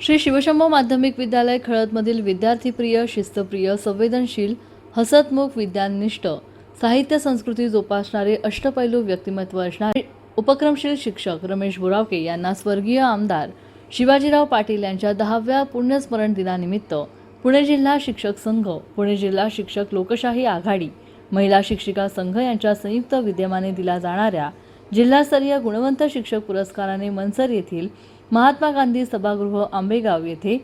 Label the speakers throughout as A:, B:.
A: श्री शिवशंभो माध्यमिक विद्यालय खळदमधील विद्यार्थीप्रिय शिस्तप्रिय संवेदनशील हसतमुख विद्यानिष्ठ साहित्य संस्कृती जोपासणारे अष्टपैलू व्यक्तिमत्व असणारे उपक्रमशील शिक्षक रमेश बोरावके यांना स्वर्गीय आमदार शिवाजीराव पाटील यांच्या दहाव्या पुण्यस्मरण दिनानिमित्त पुणे जिल्हा शिक्षक संघ पुणे जिल्हा शिक्षक लोकशाही आघाडी महिला शिक्षिका संघ यांच्या संयुक्त विद्यमाने दिला जाणाऱ्या जिल्हास्तरीय गुणवंत शिक्षक पुरस्काराने मनसर येथील महात्मा गांधी सभागृह आंबेगाव येथे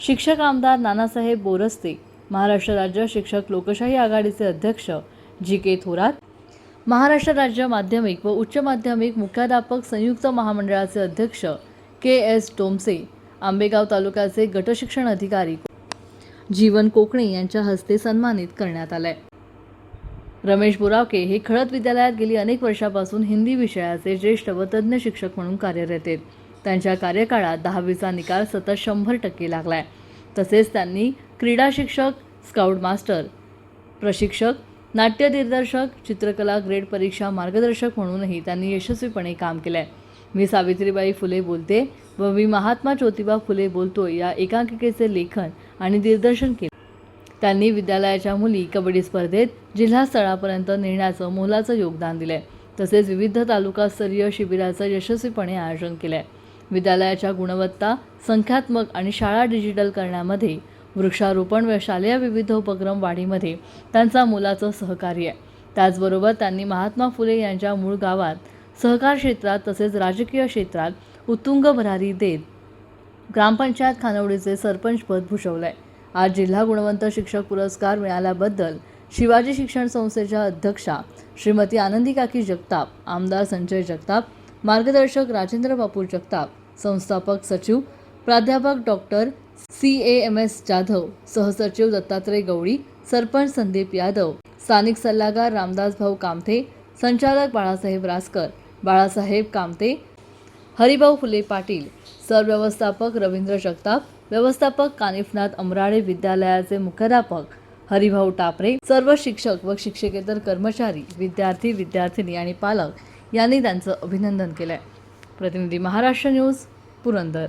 A: शिक्षक आमदार नानासाहेब बोरस्ते महाराष्ट्र राज्य शिक्षक लोकशाही आघाडीचे अध्यक्ष जी के थोरात महाराष्ट्र राज्य माध्यमिक व उच्च माध्यमिक मुख्याध्यापक संयुक्त महामंडळाचे अध्यक्ष के एस टोमसे आंबेगाव तालुक्याचे गटशिक्षण अधिकारी जीवन कोकणे यांच्या हस्ते सन्मानित करण्यात आलंय. रमेश बोरावके हे खळद विद्यालयात गेली अनेक वर्षापासून हिंदी विषयाचे ज्येष्ठ व तज्ज्ञ शिक्षक म्हणून कार्यरत आहेत. त्यांच्या कार्यकाळात दहावीचा निकाल सतत शंभर टक्के लागलाय. तसेच त्यांनी क्रीडा शिक्षक स्काउट मास्टर प्रशिक्षक नाट्य दिग्दर्शक चित्रकला ग्रेड परीक्षा मार्गदर्शक म्हणूनही त्यांनी यशस्वीपणे काम केलं आहे मी सावित्रीबाई फुले बोलते व मी महात्मा ज्योतिबा फुले बोलतो या एकांकिकेचे लेखन आणि दिग्दर्शन केले. त्यांनी विद्यालयाच्या मुली कबड्डी स्पर्धेत जिल्हास्तरापर्यंत नेण्याचं मोलाचं योगदान दिलंय. तसेच विविध तालुकास्तरीय शिबिराचं यशस्वीपणे आयोजन केलं आहे विद्यालयाच्या गुणवत्ता संख्यात्मक आणि शाळा डिजिटल करण्यामध्ये वृक्षारोपण व शालेय विविध उपक्रम वाढीमध्ये त्यांचा मोलाचं सहकार्य आहे. त्याचबरोबर त्यांनी महात्मा फुले यांच्या मूळ गावात सहकार क्षेत्रात तसेच राजकीय क्षेत्रात उत्तुंग भरारी देत ग्रामपंचायत खानवडीचे सरपंचपद भूषवलंय. आज जिल्हा गुणवंत शिक्षक पुरस्कार मिळाल्याबद्दल शिवाजी शिक्षण संस्थेच्या अध्यक्षा श्रीमती आनंदी काकी जगताप आमदार संजय जगताप मार्गदर्शक राजेंद्र बापू जगताप संस्थापक सचिव प्राध्यापक doctor C A M S Jadhav सहसचिव दत्तात्रय गवळी सरपंच संदीप यादव स्थानिक सल्लागार रामदास भाऊ कामथे संचालक बाळासाहेब रासकर बाळासाहेब कामते हरिभाऊ फुले पाटील सरव्यवस्थापक रवींद्र जगताप व्यवस्थापक कानिफनाथ अमराळे विद्यालयाचे मुख्याध्यापक हरिभाऊ टापरे सर्व शिक्षक व शिक्षकेतर कर्मचारी विद्यार्थी विद्यार्थिनी आणि पालक यांनी त्यांचं अभिनंदन केलंय. प्रतिनिधी महाराष्ट्र न्यूज पुरंदर.